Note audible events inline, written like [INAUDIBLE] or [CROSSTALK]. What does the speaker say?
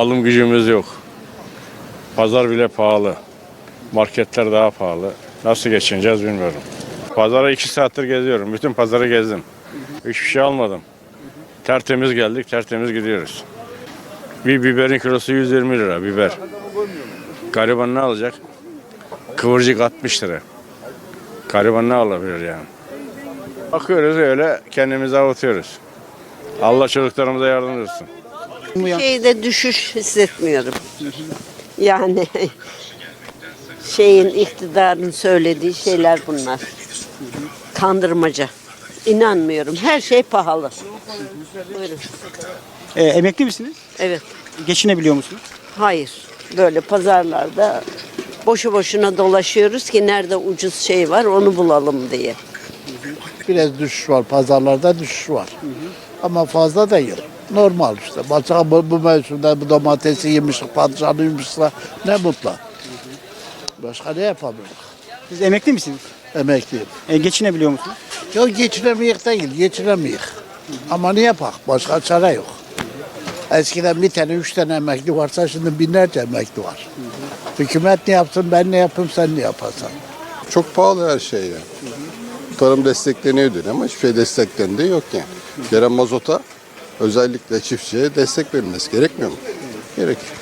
Alım gücümüz yok. Pazar bile pahalı. Marketler daha pahalı. Nasıl geçineceğiz bilmiyorum. Pazara iki saattir geziyorum. Bütün pazarı gezdim. Hiçbir şey almadım. Tertemiz geldik, tertemiz gidiyoruz. Bir biberin kilosu 120 lira biber. Gariban ne alacak? Kıvırcık 60 lira. Gariban ne alabilir yani? Bakıyoruz öyle kendimizi avutuyoruz. Allah çocuklarımıza yardım etsin. Şeyde düşüş hissetmiyorum. Yani [LAUGHS] şeyin iktidarın söylediği şeyler bunlar. Kandırmaca. İnanmıyorum. Her şey pahalı. Buyurun. Ee, emekli misiniz? Evet. Geçinebiliyor musunuz? Hayır. Böyle pazarlarda boşu boşuna dolaşıyoruz ki nerede ucuz şey var onu bulalım diye. Biraz düşüş var, pazarlarda düşüş var. Ama fazla değil. Normal işte. Başka bu, bu mevsimde bu domatesi yemişik, patlıcanı yemişse ne mutlu. Başka ne yapabiliriz? Siz emekli misiniz? Emekliyim. Ee, geçinebiliyor musunuz? Yok geçinemeyik değil, geçinemeyik. Ama ne yapak? Başka çare yok. Eskiden bir tane, üç tane emekli varsa şimdi binlerce emekli var. Hükümet ne yapsın, ben ne yapayım, sen ne yaparsan. Çok pahalı her şey ya. Tarım destekleniyor diyor ama hiçbir şey desteklendi yok yani. Gelen mazota özellikle çiftçiye destek verilmesi gerekmiyor mu? Gerekiyor.